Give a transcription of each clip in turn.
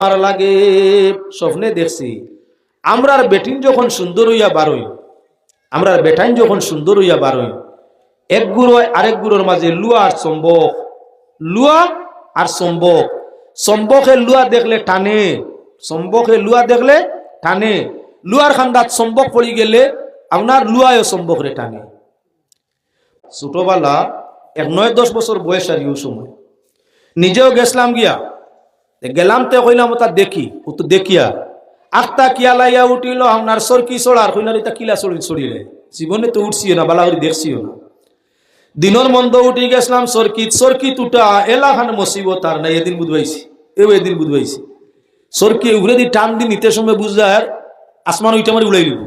আর লাগে, স্বপ্নে দেখছি। আমরার বেটিন যখন সুন্দর হইয়া বারোই আমরার বেটাইন যখন সুন্দর হইয়া বারোই এক গুঁড়ো আরেক গুঁড়োর মাঝে লুয়া আর চম্বক, লুয়া আর চম্বক। চম্বকে লুয়া দেখলে টানে চম্বকে লুয়া দেখলে টানে। লুয়ার খান্দাত চম্বক পড়ি গেলে আপনার লুয়ায় চম্বকরে টানে। ছোটবেলা এক নয় দশ বছর বয়স আর ইউ সময়। নিজেও গেছিলাম গিয়া গেলাম তে কইলাম ওটা দেখি, ও তো দেখিয়া। আখতা কিয়া লাইয়া উঠিল আপনার সরকি চড়ার কইনার এটা কিলা চড়ি চড়িলে জীবনে তো উঠছিও না, বালা করে দেখছিও না। দিনর মন্দ উঠি গেছিলাম, সরকিত সরকিত উঠা এলাখান মসিবত তার নাই, এদিন বুধবাইছি, এও এদিন বুধবাইছি। সরকি উঘরে দি টান দি নিতে সময় বুঝায় আসমান ওইটা আমার উড়াই দিব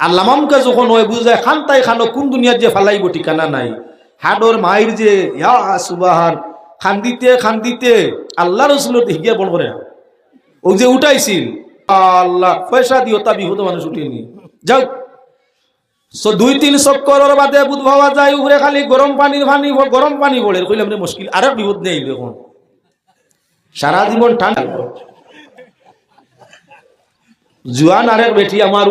আর লামামকা যখন হয় বুঝায় খান তাই খানো, কোন দুনিয়ার যে ফালাইব ঠিকানা নাই? হাডর মায়ের যে, ইয়া সুবাহান খান্দিতে খান্দিতে আল্লাহ রসুল হিগিয়া বল করে ও যে উঠাইছিল, আল্লাহ, পয়সা দিও তা বিহুত মানুষ উঠিনি। যাও। দুই তিন চক্করের বাদে বুধ ভাবা যায়, উপরে খালি গরম পানির পানি, গরম পানি বলে। কইলাম রে, মুশকিল আরেক বিপদ নেই এখন। সারা জীবন ঠান্ডা। জুয়ান আরেক বেটি আমার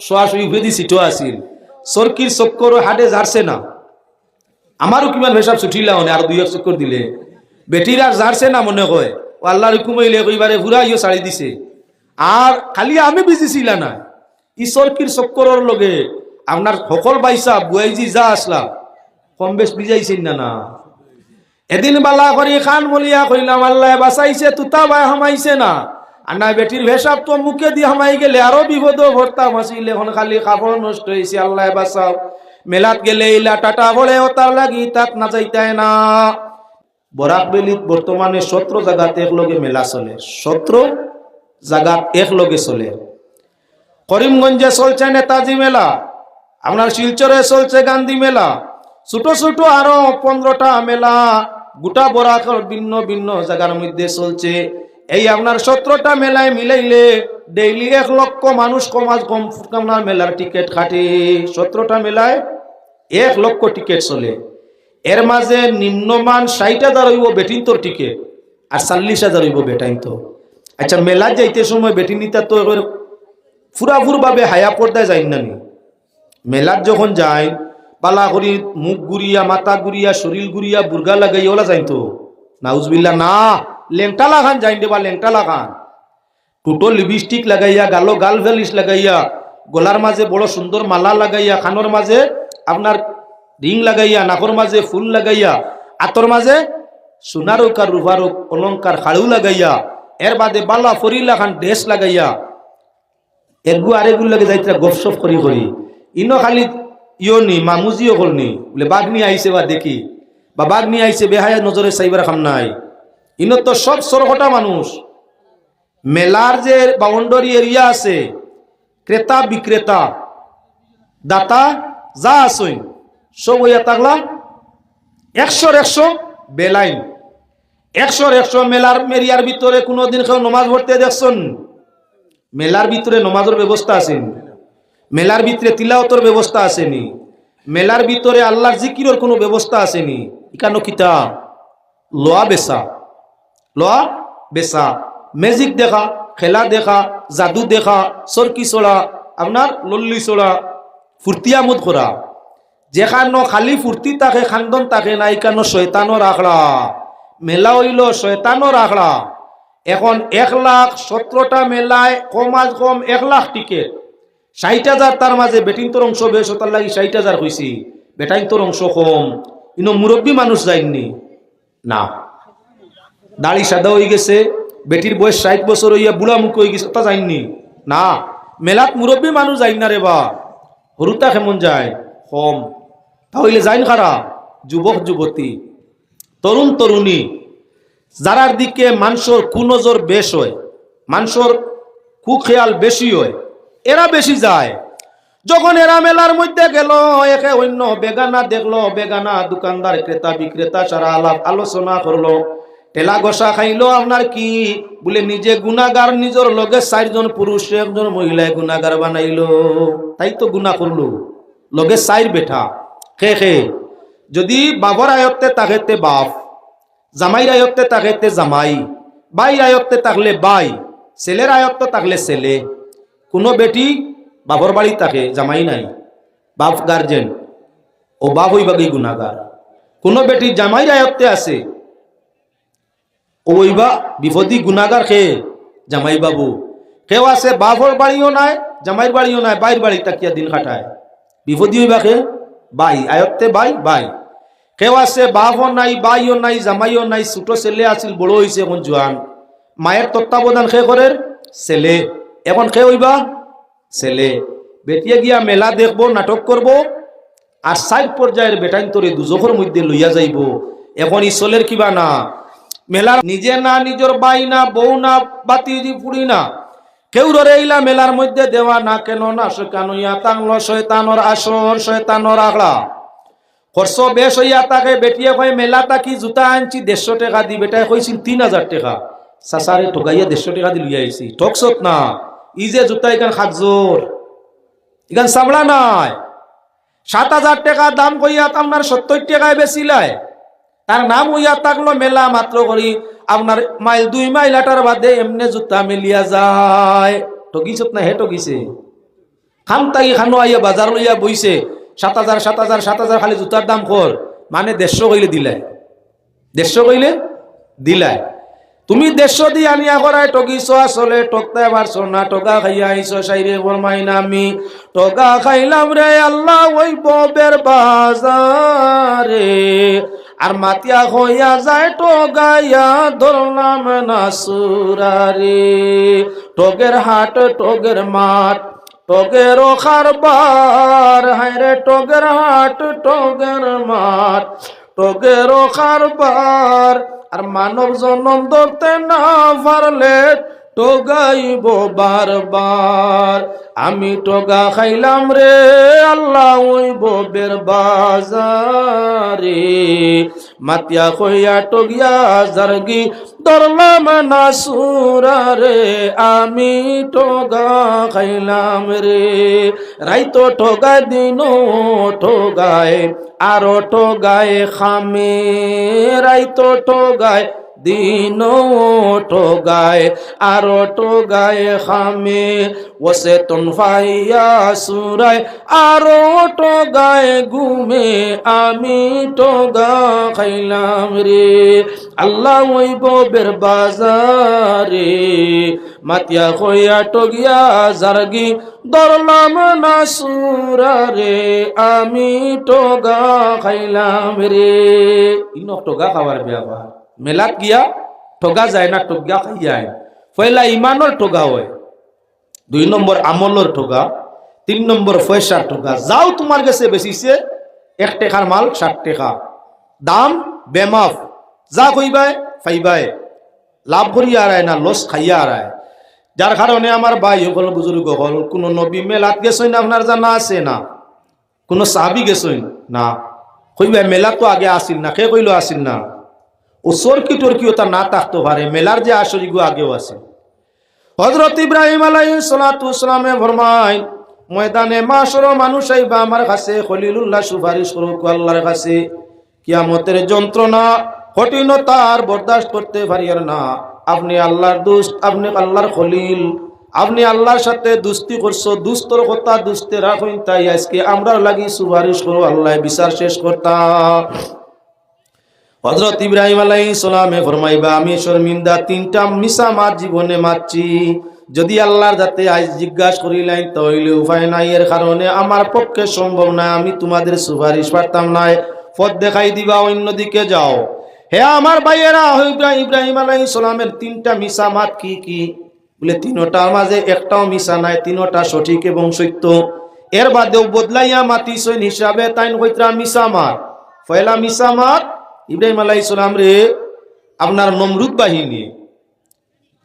শোয়াশুই ভেদি সিটো আছিল। সরকির চক্কর হাটে যারছে না। আমারও কিমান ভেসাব ছুটিলা আর দুই এক চক্কর দিলে। বেটির আর যারছে না মনে কয়। ও আল্লাহর হুকুম হইলে কইবারে ঘুরা ইয়ে দিছে। আর খালি আমি বিজিছিলা না ঈশ্বরকির চক্করের লগে আপনার সকল বাইসা বুয়াইজি যা আসলা কম বেশ বিজাইছেন না না? এদিন বালা করি খান বলিয়া কইলাম, আল্লাহ বাঁচাইছে, তুতা বাই হামাইছে না? আনা বেটির ভেসাব তো মুখে দিয়ে হামাই গেলে আরও বিপদ ভর্তা মাসিলে এখন খালি কাপড় নষ্ট হয়েছে আল্লাহ বাঁচাও মেলাত গেলে ইলা টাটা বলে ও তার লাগি তাত না যাইতায় না। বরাক বেলিত বর্তমানে সত্র জায়গাত একলগে মেলা চলে। সত্র জায়গাত একলগে চলে। করিমগঞ্জে চলছে নেতাজি মেলা, আপনার শিলচরে চলছে গান্ধী মেলা। ছোট ছোট আরও পনেরোটা মেলা গোটা বরাকর ভিন্ন ভিন্ন জায়গার মধ্যে চলছে। এই আপনার সতেরোটা মেলায় মিলাইলে ডেইলি এক লক্ষ মানুষ কমাজ কম আপনার মেলার টিকিট কাটে। সতেরোটা মেলায় এক লক্ষ টিকিট চলে। এর মাঝে নিম্নমান ষাট হাজার হইব বেটিন তোর টিকিট আর চাল্লিশ হাজার হইব বেটাইন তো। আচ্ছা মেলা যাইতে সময় বেটি নিতা তো এবার ফুরাফুর ভাবে হায়া পর্দায় যাই না মেলার যখন যাই, পালা করি, মুখ গুড়িয়া মাথা গুড়িয়া শরীর গুড়িয়া বুর্গা লাগাই, ওলা যাই তো। নাউজবিল্লা না লেংটা লাগান যাই দেবা লেংটা লাগান টুটো লিপস্টিক লাগাইয়া, গালো গাল ভ্যালিশ লাগাইয়া, গলার মাঝে বড় সুন্দর মালা লাগাইয়া, খানোর মাঝে আপনার রিং লাগাইয়া নাকর মাঝে ফুল লাগাইয়া আতর মাঝে সোনার হোক আর হোক অলঙ্কার খাড়ু লাগাইয়া এর বাদে বালা ফরিলা খান ড্রেস লাগাইয়া এগু আরেগু লাগে যাইতে গপসপ করি করি ইনো খালি ইয় নি মামুজিও করনি বলে বাঘ নিয়ে আইছে বা দেখি বা বাঘ নিয়ে আইছে বেহায়া নজরে চাইবার খাম নাই ইনো তো সব সরকটা মানুষ মেলার যে বাউন্ডারি এরিয়া আছে ক্রেতা বিক্রেতা দাতা যা আসই সব হইয়া থাকলা? একশোর একশো বেলাইন। একশোর একশো মেলার মেরিয়ার ভিতরে কোনোদিন কেউ নমাজ পড়তে দেখছেন? মেলার ভিতরে নমাজের ব্যবস্থা আছেন মেলার ভিতরে তিলাওতর ব্যবস্থা আসেনি মেলার ভিতরে আল্লাহর জিকিরের কোনো ব্যবস্থা আসেনি ইকানো কিতা? লোয়া বেসা লোয়া বেসা ম্যাজিক দেখা, খেলা দেখা, জাদু দেখা সরকি চড়া আপনার লল্লি চড়া ফুর্তিয়ামুদ করা। যেখানো খালি ফুর্তি থাকে খান্দন থাকে না ইকানো শয়তানোর আখড়া মেলা হইল শয়তানোর আখড়া এখন এক লাখ সতেরোটা মেলায় কম আজ কম এক লাখ টিকিট। ষাট হাজার তার মাঝে বেটিং তোর অংশ বেশ, তার লাগি ষাট হাজার হয়েছি বেটাইং তোর অংশ কম। ইনো মুরব্বী মানুষ যায়নি না। দাড়ি সাদা হয়ে গেছে, বেটির বয়স ষাট বছর হইয়া বুড়া মুখ হয়ে গেছে, তা যায়নি না। মেলাত মুরব্বী মানুষ যাই না রে বা। হরুতা কেমন যায়? কম। তাহলে যাইন খারা, যুবক, যুবতী, তরুণ, তরুণী, যারার দিকে মানুষের কুনজর বেশ হয়, মানুষের কুখেয়াল বেশি হয়, এরা বেশি যায়। যখন এরা মেলার মধ্যে গেল, একে অন্য বেগানা দেখল, বেগানা দোকানদার, ক্রেতা, বিক্রেতা সারা আলাপ আলোচনা করল টেলা গসা খাইলো, আপনার কি? বলে, নিজে গুনাগার নিজের লগে চারজন পুরুষ, একজন মহিলায় গুনাগার বানাইলো। তাই তো গুনা করল। লগে চাইর বেঠা। খে খে। যদি বাবর আয়ত্তে তাকেতে বাপ জামাইর আয়ত্তে তাকেতে জামাই বাই আয়ত্তে থাকলে বাই ছেলের আয়ত্ত থাকলে ছেলে কোনো বেটি বাপর বাড়ি থাকে জামাই নাই বাপ গার্জেন ও বাপ হইবাগে গুণাগার। কোনো বেটি জামাই আয়ত্তে আছে ওইবা বিপদী গুণাগার খে জামাই বাবু। কেউ আছে বাপর বাড়িও নাই জামাইর বাড়িও নাই বাইর বাড়ি তাকিয়া দিন খাটায় বিপদী হইবা খে বাই, আয়ত্তে বাই বাই। কেউ আছে বাপও নাই, বাইও নাই, জামাইও নাই, ছোট ছেলে আছিল, বড় হয়েছে এখন জোয়ান। মায়ের তত্ত্বাবধান খে করে ছেলে। এখন খে হইবা? ছেলে। বেটিয়ে গিয়া মেলা দেখব, নাটক করব, আর সাইড পর্যায়ের বেটাইন তোরে দুজখর মধ্যে লইয়া যাইব। এখন ইসলের কিবা না। মেলার নিজে না, নিজের বাই না, বউ না, বাতি পুড়ি না কেউ রে ইলা মেলার মধ্যে দেওয়া না কেন না সেখান ইয়া তাংলো শয়তানর আসর, শয়তানর আগলা খরচ বেশ হইয়া তাকে বেটিয়ে কয়, মেলা তাকি জুতা আনছি? দেড়শো টাকা দি বেটাই কইছিল তিন হাজার টাকা। সাসারে ঠগাইয়া দেড়শো টাকা দি লইয়া আইছি। ঠকছত না। ই যে জুতা এখান খাকজোর। এখান চামড়া নাই। সাত হাজার টাকা দাম কইয়া আপনার সত্তর টাকায় বেচিলায় তার নাম হইয়া থাকল মেলা মাত্র করি। আপনার মাইল, দুই মাইল আটার বাদে এমনি জুতা মেলিয়া যায়। ঠগিছত না হে ঠগিছে? খান তাই খানো আইয়া বাজার লইয়া বইছে। সাত হাজার সাত হাজার সাত হাজার খালি জুতার দাম কর। মানে দেড়শো কইলে দিলাই দেড়শো কইলে দিলাই তুমি দেড়শো দি আনিয়া করায় টগিছ আসলে টকতে পারছ না টগা খাইয়া আইছো সাইরে বরমাই নামি। টগা খাইলাম রে আল্লাহ ওই ববের বাজারে। আর মাতিয়া হইয়া যায় টগাইয়া ধরলাম না সুরারে টগের হাট, টগের মাঠ, টগের খারবার, হায়রে টগের হাট, টগের মাঠ, টগের খারবার। আর মানব জনম ধরতে না পারলে টোগাইব বারবার। আমি টোগা খাইলাম রে, আল্লাহ ওইব বের বাজারে। মাতিয়া কইয়া টগিয়া জারগি, ধরলাম না সুরারে আমি টোগা খাইলাম রে। রাইতো ঠোগায় দিন ঠোগায় আরও ঠোগায় খামে। রাইতো ঠোগায় দিন ঠোগায় আরও ঠোগায় খামে। ওসে তন ফাইয়া সুরায়, আরও ঠোগায় ঘুমে। আমি ঠোগা খাইলাম রে। আল্লাহ ওই বের বাজারে মাতিয়া কইয়া টগিয়া জারগি দরলাম না সুরারে। আমি টোগা খাইলাম রে। ইন টোগা খাবার ব্যাপার। মেলাত গিয়া ঠগা যায় না টোগা খাইয়ায় পয়লা ইমানের ঠগা হয়। দুই নম্বর আমলর ঠগা, তিন নম্বর পয়সার ঠগা। যাও তোমার কাছে বেশিছে এক টেকার মাল ষাট টাকা। দাম বেমাফ। যা কইবাই ফাইবাই লাভ করিয়া আরায় না লস খাইয়া আরায় যার কারণে আমার ভাই হল বুজুর্গ হল কোন নবী মেলাত গেছইন আপনার জানা আছে না? কোন সাহাবি গেছইন? না। কইবা মেলা তো আগে আসিল না, কে কইলো আসিল না? ও সরকি টরকিও তা না থাকতে পারে মেলার যে আসরিগু আগেও আছে। হজরত ইব্রাহিম আলাই সালাতামে ফরমাই ময়দানে মাসর মানুষ আইবা আমার কাছে, খলিলুল্লাহ সুপারিশ করুক আল্লাহর কাছে। কিয়ামতের যন্ত্রণা, কঠিনতার বরদাস্ত করতে পারি আর না। আপনি আল্লাহর দুস্ত, আপনি আল্লাহর খলিল, আপনি আল্লাহর সাথে দুস্তি করছ, দুস্তর কথা দুস্তে রাখুন, তাই আজকে আমরা লাগি সুপারিশ করো আল্লাহ বিচার শেষ করতাম। হজরত ইব্রাহিম আলাই সালামে ফরমাইবা, আমি শর্মিন্দা তিনটা মিশা মার জীবনে মারছি। যদি আল্লাহর যাতে আজ জিজ্ঞাসা করিলেন, তাহলে উপায় নাই। এর কারণে আমার পক্ষে সম্ভব না। আমি তোমাদের সুপারিশ পারতাম নাই। পথ দেখাই দিবা, অন্যদিকে যাও। হে আমার ভাইয়েরা ইব্রাহিম ইব্রাহিম আলাই সালামের তিনটা মিশা মাত কি কি? বলে, তিনোটার মাঝে একটাও মিশা নাই, তিনোটা সঠিক এবং সত্য। এর বাদেও বদলাইয়া মাতিছেন হিসাবে তাইন হইতরা মিশা মাত পয়লা মিশা মাত ইব্রাহিম আলাই সালাম রে, আপনার নমরুদ বাহিনী।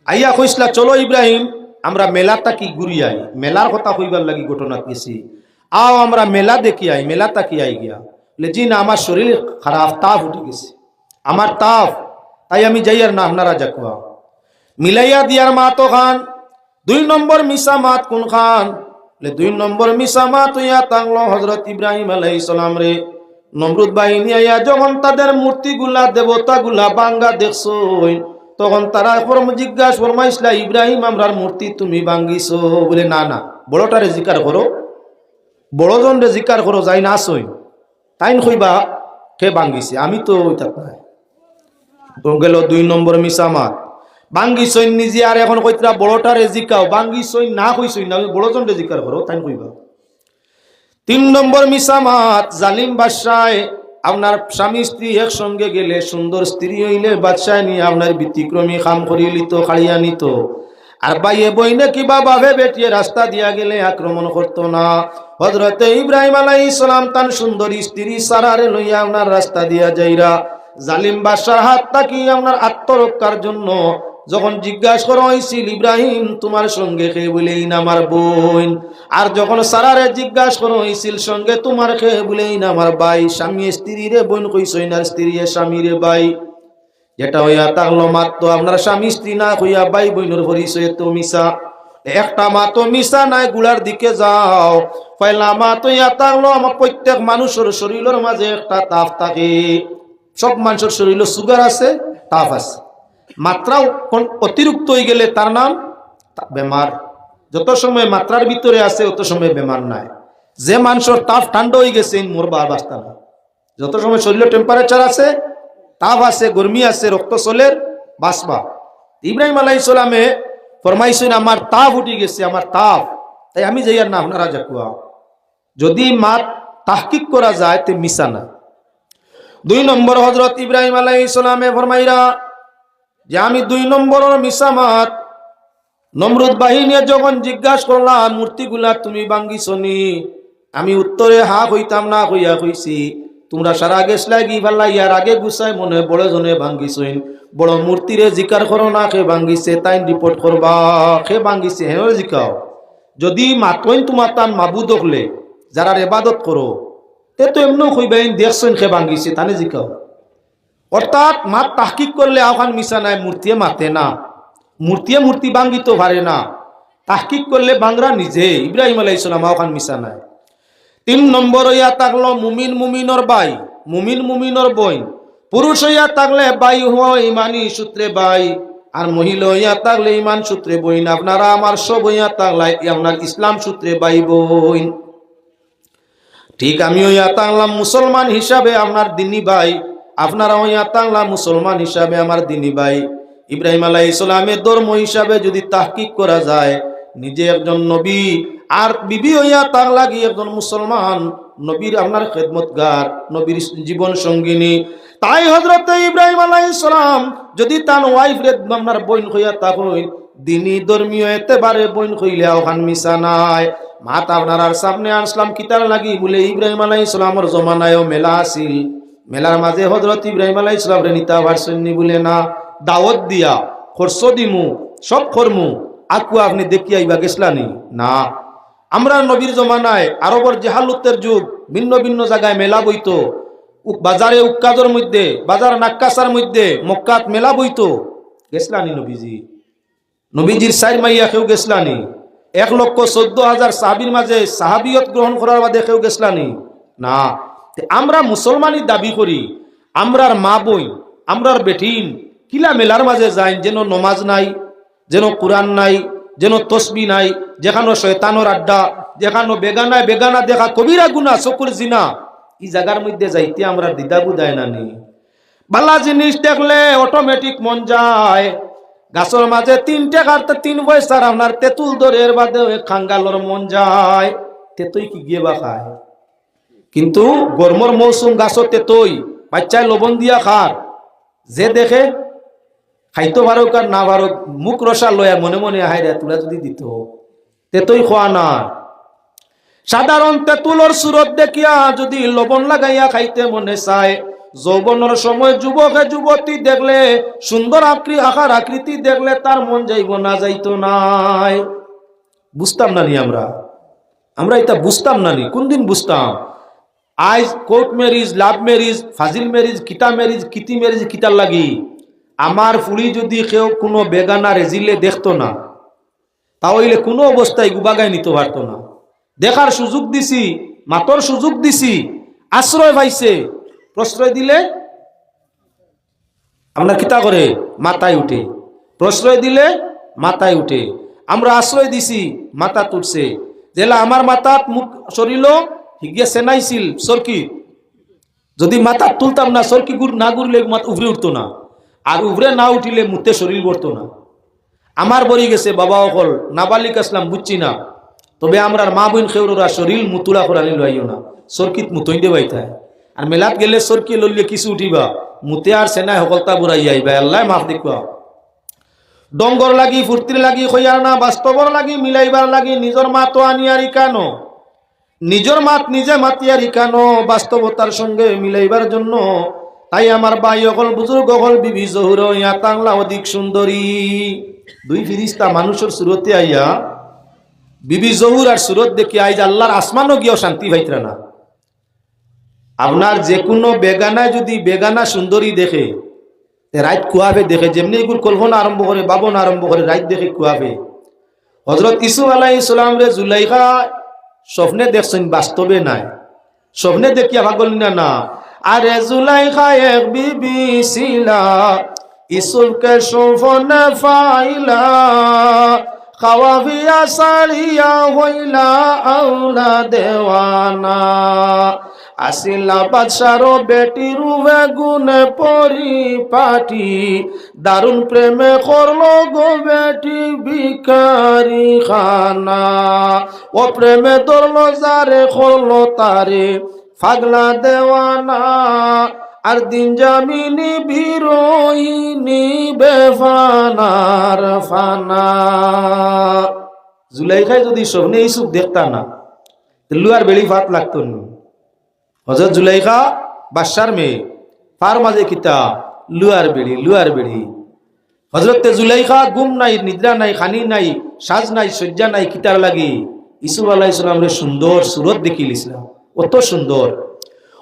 আইয়া কইসলা, চলো ইব্রাহিম, আমরা মেলাটা কি ঘুরি আই। মেলার কথা কইবার লাগি ঘটনা গেছি আও, আমরা মেলা দেখি আই মেলাটা কি আই গিয়া। বলে, জি না, আমার শরীর খারাপ, তাপ উঠে গেছে। আমার তাপ, তাই আমি যাই আর না, আপনারা যাকুয়া মিলাইয়া দিয়ার মাতো খান, দুই নম্বর মিসা মাত কোন খান? দুই নম্বর মিসা মাত ইয়া তাংলো হজরত ইব্রাহিম আলাইহিস সালাম রে। নমরুদ বাহিনী আইয়া যখন তাদের মূর্তিগুলা, দেবতাগুলা বাঙ্গা দেখছই, তখন তারা ফরম জিজ্ঞাসা ফরমাইসলা ইব্রাহিম, আমরার মূর্তি তুমি ভাঙ্গিছো? বলে, না না, বড়টারে জিকার করো, বড়জনরে জিকার করো, যাই না সই তাইন কইবা, কে ভাঙ্গিছে? আমি তো ওইটা নাই গেল দুই নম্বর মিসামাত সৈন নিজে, আর এখন কইতরা বড়টারে জিকাও সৈন না কইসই না বড়জন রে জিকার করো তাই কইবা। তিন নম্বর মিসামাত জালিম বাদশায় আপনার স্বামী স্ত্রী একসঙ্গে গেলে সুন্দর স্ত্রী হইলে বাদশায় নিয়ে আপনার ব্যতিক্রমী খাম করিয়ে লিত, খাড়িয়া নিত। আর বাইয়ে বইনে কিবা বাবে বেটিয়ে রাস্তা দিয়া গেলে আক্রমণ করতো না। হজরতে ইব্রাহিম আলাই ইসলাম তান সুন্দরী স্ত্রী সারারে লইয়া আপনার রাস্তা দিয়া যাইরা। জালিম বাদশার হাত তাকি আপনার আত্মরক্ষার জন্য যখন জিজ্ঞাসা করা হয়েছিল, ইব্রাহিম, তোমার সঙ্গে খেয়ে বলেই না আমার বোন? আর যখন সারারে জিজ্ঞাসা করা হয়েছিল, সঙ্গে তোমার খেয়ে বলেই না আমার ভাই? স্বামী স্ত্রী রে বোন কইসই না স্ত্রী স্বামী রে ভাই? যেটা হইয়া তাহলো মাত্র আপনার স্বামী, স্ত্রী না হইয়া ভাই বোনের পরিচয় তো মিশা একটা মা তো মিশা নাই, গুলার দিকে যাও। পয়লা মা তো ইয়া তাহলো আমার প্রত্যেক মানুষের শরীরের মাঝে একটা তাপ থাকে। সব মানুষের শরীরে সুগার আছে, তাপ আছে। মাত্রা কোন- অতিরিক্ত হয়ে গেলে তার নাম? বেমার। যত সময় মাত্রার ভিতরে আছে, অত সময় বেমার নাই। যে মানুষের তাপ ঠান্ডা হয়ে গেছে মোর বার বাস্তা না। যত সময় শরীরের টেম্পারেচার আছে, তাপ আছে, গরমি আছে, রক্ত চলের বাসবা ইব্রাহিম আলাই ইসলামে ফরমাইছেন, আমার তাপ উঠে গেছে, আমার তাপ। তাই আমি যাই আর না, আপনারা জাকুয়া যদি মাত তাহকিক করা যায়, তে মিশা না। দুই নম্বর হজরত ইব্রাহিম আলাই ইসলামে ফরমাইরা যে আমি দুই নম্বরের মিসামাত নমরুদ বাহিনী যখন জিজ্ঞাসা করলাম, মূর্তিগুলা তুমি ভাঙ্গিছনি? আমি উত্তরে, হা হইতাম না হইয়া কইছি। তোমরা সারা গেছলাই গি ভাল্লা ইয়ার আগে গুছাই মনে বড় জনে ভাঙ্গিছইন। বড় মূর্তিরে জিকার করো না খে ভাঙ্গিছে তাই রিপোর্ট করবা। খে ভাঙ্গিছে হেন জিকাও। যদি মাতইন তোমার তান মাবুদ হলে যারা এবাদত করো, তে তো এমনও কইবেন দেখছেন খে ভাঙ্গিছে, তানে জিকাও। অর্থাৎ মাত তাহকিক করলে আওখান মিশা নাই, মূর্তিয়ে মাতে না। মূর্তিয়ে মূর্তি ভাঙ্গিত পারে না। তাহকিক করলে বাংরা নিজে। ইব্রাহিম আলাই ইসলাম আওখান মিশা নাই। তিন নম্বর হইয়া থাকল মুমিন মুমিনর বাই মুমিন মুমিনর বই পুরুষ হইয়া থাকলে বাই হওয়া ইমানি সূত্রে বাই আর মহিলা হইয়া থাকলে ইমান সূত্রে বইন। আপনারা আমার সব হইয়া থাকলে আপনার ইসলাম সূত্রে বাই বইন ঠিক আমি হইয়া তাংলাম মুসলমান হিসাবে আপনার দিনী ভাই। আপনারা হইয়া তাংলাম মুসলমান হিসাবে আমার দিনী ভাই ইব্রাহিম আলাহ ইসলামের ধর্ম হিসাবে যদি তাহকিক করা যায়, নিজে একজন নবী আর বিবি হইয়া তার লাগি একজন মুসলমান, নবীর আপনার খেদমতগার, নবীর জীবন সঙ্গিনী। তাই হজরত ইব্রাহিম আলাহ ইসলাম যদি তার ওয়াইফ রে আপনার বইন হইয়া তা হইন দিনী ধর্মীয় এতেবারে বইন হইলে ওখান মিশা নাই। মাত আপনার সামনে আসলাম কিতার লাগি বলে ইব্রাহিম আলাই ইসলামর জমানায় মেলা আসিল মেলার মাঝে হজরত ইব্রাহিম আলাই ইসলাম রে নিতা ভারসন্নি বলে, না, দাওয়াত দিয়া খরচ দিমু, সব খরমু আকু আপনি দেখিয়া ইবা গেছলানি না? আমরা নবীর জমানায় আরবর জেহালুত্তের যুগ, ভিন্ন ভিন্ন জায়গায় মেলা বইত। বাজারে উক্কাজর মধ্যে, বাজার নাক্কাসার মধ্যে মক্কাত মেলা বইত। গেছলানি নবীজি? নবীজির সাইর মাইয়া কেউ গেছলানি এক লক্ষ চোদ্দ হাজার সাহাবির মাঝে সাহাবিয়ত গ্রহণ করার বাদে কেউ গেছলানি না। আমরা মুসলমানই দাবি করি, আমরার মা বই আমরার বেঠিন কিলা মেলার মাঝে যাই যেন নমাজ নাই, যেন কোরআন নাই, যেন তসবি নাই, যেখানো শয়তানোর আড্ডা, যেখানো বেগানায় বেগানা দেখা কবিরা গুনা চকুর জিনা, এই জায়গার মধ্যে যাইতে আমরা দিদাবু দেয় না নি। বালা জিনিস দেখলে অটোমেটিক মন যায়। গাছের মাঝে তিনটে কাটতে তিন পয়সার আপনার তেঁতুল দরের বাদে খাঙ্গালোর মন যায়। তেতুই কি গিয়ে বা খায়? কিন্তু গরমর মৌসুম গাছত তেতই বাচ্চায় লবণ দিয়া খার। যে দেখে খাইতো পারুক আর না পারুক মুখ রসা লয়া মনে মনে আহাই রে তুলা যদি দিত। তেতই খোয়া না। সাধারণ তেঁতুলর সুরত দেখিয়া যদি লবণ লাগাইয়া খাইতে মনে চায় যৌবনের সময় যুবকে যুবতী দেখলে সুন্দর আকৃ আকার আকৃতি দেখলে তার মন যাইব না, যাইতো নাই। বুঝতাম না নি আমরা। আমরা এটা বুঝতাম না নি কোন দিন বুঝতাম আজ কোর্ট ম্যারিজ লাভ ম্যারিজ ফাজিল ম্যারিজ কিতা ম্যারিজ কিতি ম্যারিজ কিতার লাগি। আমার ফুড়ি যদি কেউ কোনো বেগানা রেজিলে দেখতো না তাহলে কোনো অবস্থায় গুবাগায় নিতে পারতো না। দেখার সুযোগ দিছি, মাতর সুযোগ দিছি, আশ্রয় পাইছে, প্রশ্রয় দিলে আপনার কিতা করে? মাথায় উঠে। প্রশ্রয় দিলে মাথায় উঠে। আমরা আশ্রয় দিছি, মাথা তুটছে যেলা আমার মাথাত মুখ শরীর হিগিয়ে সেনাইছিল সরকি যদি মাথা তুলতাম না সরকি গুড় না গুড়লে মাথা উভরে উঠতো না। আর উভরে না উঠিলে মুতে শরীর পড়তো না। আমার বড়ি গেছে, বাবা অকল, নাবালিক আসলাম, বুঝছি না। তবে আমরার মা বোন খেউরা শরীর মুতুলা করানি লইও না। সরকিত মুতই দে বাইতায় আর মেলাত গেলে সরকি লইলে কিছু উঠিবা। মুতে আর সেনাই সকলতা বুড়াই আইবা। আল্লাহ মাফ দেখবা। ডঙ্গর লাগি, ফুর্তির লাগি, খৈয়ার না, বাস্তবর লাগি, মিলাইবার লাগি, নিজর মা তো আনিয়ারি কেন? নিজর মাত নিজে মাতিয়ারি কেন বাস্তবতার সঙ্গে মিলাইবার জন্য। তাই আমার বাই অকল বুজুর্গ, অকল বিবি জহুর ইয়া তাংলা অধিক সুন্দরী। দুই ফিরিস্তা মানুষের সুরতে আইয়া, বিবি জহুর আর সুরত দেখি আইজ আল্লাহর আসমানও গিয়েও শান্তি পাইতরা না। আপনার যে কোনো বেগানায় যদি বেগানা সুন্দরী দেখে রাইত কুয়াবে দেখে, যেমনি এগুলো কল্পনা আরম্ভ করে, বাবন আরম্ভ করে, রাইত দেখে কুয়াবে হজরত ইসু আলাহ ইসলাম রে জুলাইখা স্বপ্নে দেখছেন বাস্তবে নাই। স্বপ্নে দেখিয়া ভাগল না না। আরে জুলাইখা এক বিবি ছিলা ইসুলকে শোভনে ফাইলা খাওয়া ভিয়া সারিয়া হইলা আউলা দেওয়ানা। আসিলা বাদশার বেটি রুবে গুনে পরি পাটি দারুণ প্রেমে করল গো বেটি ভিকারি খানা ও প্রেমে ধরলো যারে করল তারে ফাগলা দেওয়ানা। আর দিন জামিনি বিরোহিনী বেফানার ফানা। জুলাইখাই যদি সবনে ইসুক দেখতা না লুয়ার বেড়ি ভাত লাগতো না। হজরত জুলাইখা বাদশার মেয়ে ফার মাঝে কিতা লুয়ার বেড়ি লুয়ার বেড়ি। হজরত জুলাইখা গুম নাই, নিদ্রা নাই, খানি নাই, সাজ নাই, শয্যা নাই, কিতার লাগি। ইসুফ আল্লাহ ইসলামের সুন্দর সুরত দেখিল ইসলাম অত সুন্দর।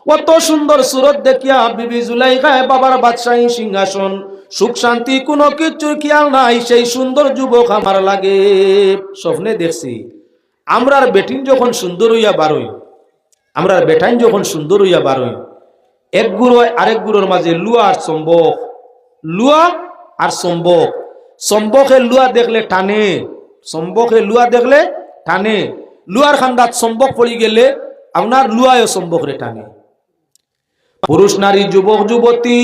অত সুন্দর সুরত দেখিয়া বিবি জুলাইখায় বাবার বাদশাহী সিংহাসন, সুখ শান্তি কোনো কিছুর খেয়াল নাই, সেই সুন্দর যুবক আমার লাগে। স্বপ্নে দেখছি, আমরার বেটিন যখন সুন্দর হইয়া বারোই আমরা বেটাইন যখন সুন্দর হইয়া বারোই এক গুড়োয় আরেক গুড়োর মাঝে লুয়া আর সম্বক লুয়া আর চম্বক। চম্বকে লুয়া দেখলে টানে, চম্বকে লুয়া দেখলে টানে। লুয়ার খান্দাত চম্বক পড়ি গেলে, আপনার লুয়ায় সম্বকরে টানে। পুরুষ, নারী, যুবক, যুবতী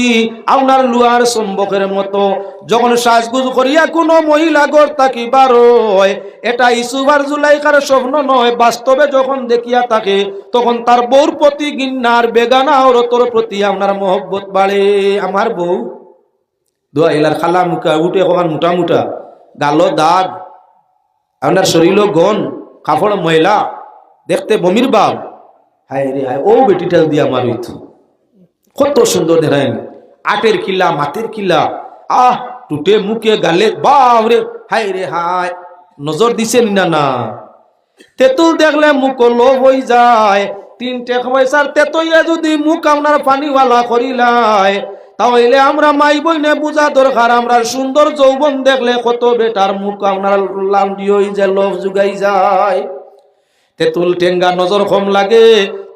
আপনার লুয়ার সম্বকের মতো। যখন সাজগুজ করিয়া কোনো মহিলা গড় তাকি বারোয় এটা ইসুবার জুলাইকার স্বপ্ন নয়। বাস্তবে যখন দেখিয়া থাকে, তখন তার বউর প্রতি গিন্নার বেগানা ওরতর প্রতি আপনার মহব্বত বাড়ে। আমার বউ, দোয়া এলার খালা মুখা উঠে কমান মোটা মোটা গালো, দাগ আপনার শরীর গন কাপড় ময়লা, দেখতে বমির বাপ হায় রে হায়, ও বেটিটা দিয়ে আমার হইতো কত সুন্দর দেখেন আটের কিল্লা মাতের কিল্লা। আহ, টুটে মুখে গালে বাবরে হাই রে হায়। নজর দিছে না না। তেঁতুল দেখলে মুখ লোভ হয়ে যায়। তিন টেক পয়সার তেতইয়া যদি মুখ আপনার পানিওয়ালা করিলাই তাহলে আমরা মাই বইনে বুঝা দরকার। আমরা সুন্দর যৌবন দেখলে কত বেটার মুখ আপনার লান্ডি হয়ে যায় লোভ জুগাই যায়। তেঁতুল টেঙ্গা নজর কম লাগে।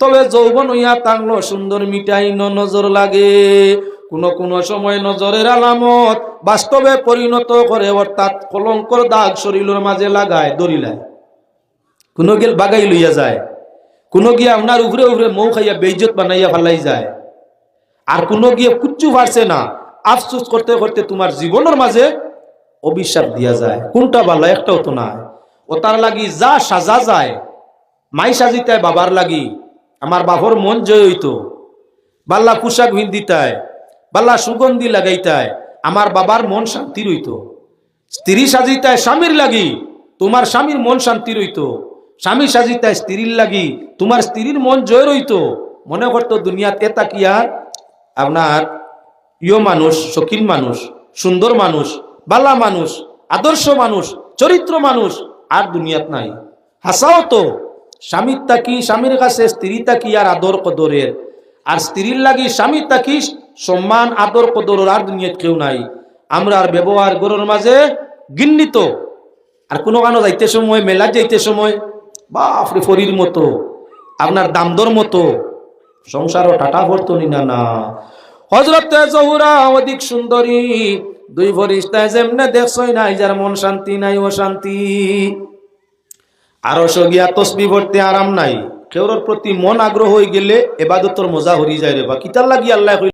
তবে যৌবন হইয়া টাংলো সুন্দর মিঠাই ন নজর লাগে। কোন কোন সময় নজরের আলামত বাস্তবে পরিণত করে, অর্থাৎ কলঙ্কর দাগ শরীরের মাঝে লাগায় দরিলায় কোনো গেল বাগাই লইয়া যায়। কোনো গিয়া আপনার উপরে উপরে মৌ খাইয়া বেইজত বানাইয়া ফালাই যায়। আর কোনো গিয়ে কুচ্ছু পারছে না। আফসুস করতে করতে তোমার জীবনের মাঝে অভিশাপ দিয়া যায়। কোনটা ভালো, একটাও তো না ও তার লাগি যা সাজা যায় মাই সাজিতায় বাবার লাগি। আমার বাবর মন জয় হইতো। বাল্লা পোশাক ভিন্দিতায়, বাল্লা সুগন্ধি লাগাইতায়, আমার বাবার মন শান্তি রইত। স্ত্রী সাজিতায় স্বামীর লাগি, তোমার স্বামীর মন শান্তি রইত। স্বামী সাজিতায় স্ত্রীর লাগি, তোমার স্ত্রীর মন জয় রইত। মনে করতো দুনিয়াত কি আর? আপনার ইয় মানুষ, শৌখিন মানুষ, সুন্দর মানুষ বালা মানুষ, আদর্শ মানুষ, চরিত্র মানুষ আর দুনিয়াত নাই। হাসাও তো স্বামীর তাকি স্বামীর কাছে স্ত্রী তাকি আর আদর কদরের। আর স্ত্রীর লাগি স্বামীর তাকি সম্মান, আদর কদরের আর দুনিয়াত কেউ নাই। আমরা আর ব্যবহার গরুর মাঝে গিন্নিত আর কোনো কানো যাইতে সময়, মেলা যাইতে সময়, বাপরে ফরির মতো, আপনার দামদর মতো, সংসারও টাটা ভরতো না না। হজরত অধিক সুন্দরী, দুই ফরিস্তায় যেমনে দেখছই নাই, যার মন শান্তি নাই ও শান্তি আরও সিয়া তসবি ভরতে আরাম নাই। কেউর প্রতি মন আগ্রহ হয়ে গেলে এবাদতর মজা হরি যায় রে বা। কিতার লাগি আল্লাহ